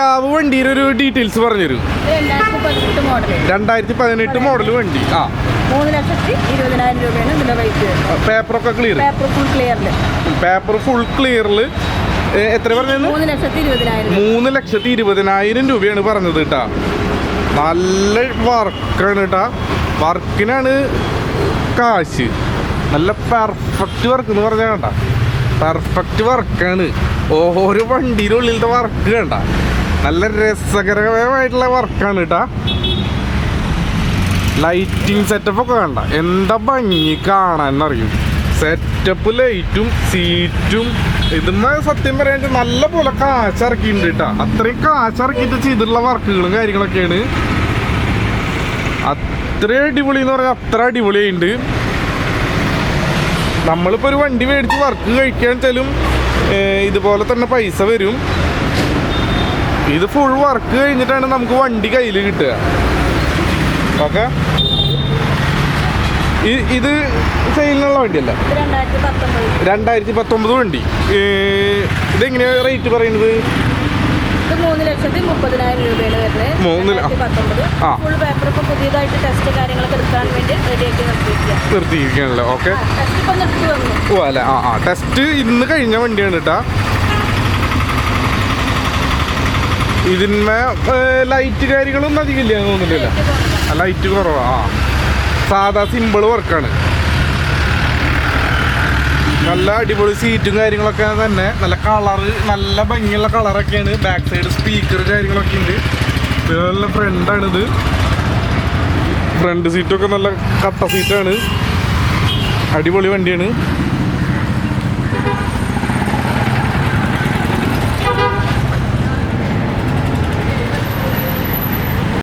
നിലാവ് വണ്ടിയുടെ ഒരു ഡീറ്റെയിൽസ് പറഞ്ഞുതരും. രണ്ടായിരത്തി പതിനെട്ട് മോഡൽ വണ്ടി. ആ. മൂന്ന് ലക്ഷത്തി ഇരുപതിനായിരം രൂപയാണ് ഇതിന്റെ റേറ്റ് വരുന്നത് പേപ്പറൊക്കെ ക്ലിയർ പേപ്പർ ഫുൾ ക്ലിയറിൽ പേപ്പർ ഫുൾ ക്ലിയറിൽ എത്ര പറഞ്ഞത്? മൂന്ന് ലക്ഷത്തി ഇരുപതിനായിരം രൂപ. മൂന്ന് ലക്ഷത്തി ഇരുപതിനായിരം രൂപയാണ് പറഞ്ഞത് കേട്ടാ നല്ല വർക്കാണ് കേട്ടാ വർക്കിനാണ് കാശ്. നല്ല പെർഫെക്റ്റ് വർക്ക് എന്ന് പറഞ്ഞാൽ കണ്ട. പെർഫെക്റ്റ് വർക്കാണ് ഓരോ വണ്ടിയുടെ ഉള്ളിലത്തെ വർക്ക് കണ്ട. നല്ല രസകരമായിട്ടുള്ള വർക്കാണ് കേട്ടാ ലൈറ്റിംഗ് സെറ്റപ്പ് ഒക്കെ കണ്ട. എന്താ ഭംഗി കാണാൻ അറിയും സെറ്റപ്പ് ലൈറ്റും സീറ്റും ഇതുമ്മ സത്യം പറയാൻ നല്ല പോലെ കാശിറക്കിയിട്ടുണ്ട് കേട്ടാ അത്രയും കാശിറക്കിയിട്ട് ചെയ്തിട്ടുള്ള വർക്കുകളും കാര്യങ്ങളൊക്കെയാണ്. അത്ര അടിപൊളി എന്ന് പറഞ്ഞാൽ അത്ര അടിപൊളിയായിട്ടുണ്ട് നമ്മളിപ്പോൾ ഒരു വണ്ടി മേടിച്ച് വർക്ക് കഴിക്കാൻ വെച്ചാലും ഇതുപോലെ തന്നെ പൈസ വരും. ഇത് ഫുൾ വർക്ക് കഴിഞ്ഞിട്ടാണ് നമുക്ക് വണ്ടി കയ്യിൽ കിട്ടുക. ഓക്കെ ഇത് സെയിലിനുള്ള വണ്ടിയല്ല? രണ്ടായിരത്തി പത്തൊമ്പത്. വണ്ടി. ഇതെങ്ങനെയാ ഇതെങ്ങനെയാണ് റേറ്റ് പറയുന്നത് മൂന്ന് ലക്ഷത്തി മുപ്പതിനായിരം രൂപയാണ് വരുന്നത്. മൂന്ന് ല- രണ്ടായിരത്തി പത്തൊമ്പത്. ആ. ഫുൾ പേപ്പർ ഇപ്പോൾ പുതിയതായിട്ട് ടെസ്റ്റ് കാര്യങ്ങളൊക്കെ എടുക്കാൻ വേണ്ടി റെഡിയാക്കി നിർത്തിയിരിക്കുക നിർത്തിയിരിക്കുകയാണല്ലോ? ഓക്കെ ടെസ്റ്റ് ഇപ്പം നിർത്തി വന്നു. ഓ അല്ല ആ ആ ടെസ്റ്റ് ഇന്ന് കഴിഞ്ഞ വണ്ടിയാണ് കേട്ടാ ഇതിന്മേ ലൈറ്റ് കാര്യങ്ങളൊന്നും അധികമില്ല എന്ന് തോന്നുന്നില്ല. ലൈറ്റ് കുറവാ. സാധാ സിമ്പിൾ വർക്കാണ് നല്ല അടിപൊളി സീറ്റും കാര്യങ്ങളൊക്കെ തന്നെ. നല്ല കളറ് നല്ല ഭംഗിയുള്ള കളറൊക്കെയാണ് ബാക്ക് സൈഡ് സ്പീക്കർ കാര്യങ്ങളൊക്കെ ഉണ്ട്. നല്ല ഫ്രണ്ടാണിത് ഫ്രണ്ട് സീറ്റൊക്കെ നല്ല കട്ട സീറ്റാണ് അടിപൊളി വണ്ടിയാണ്.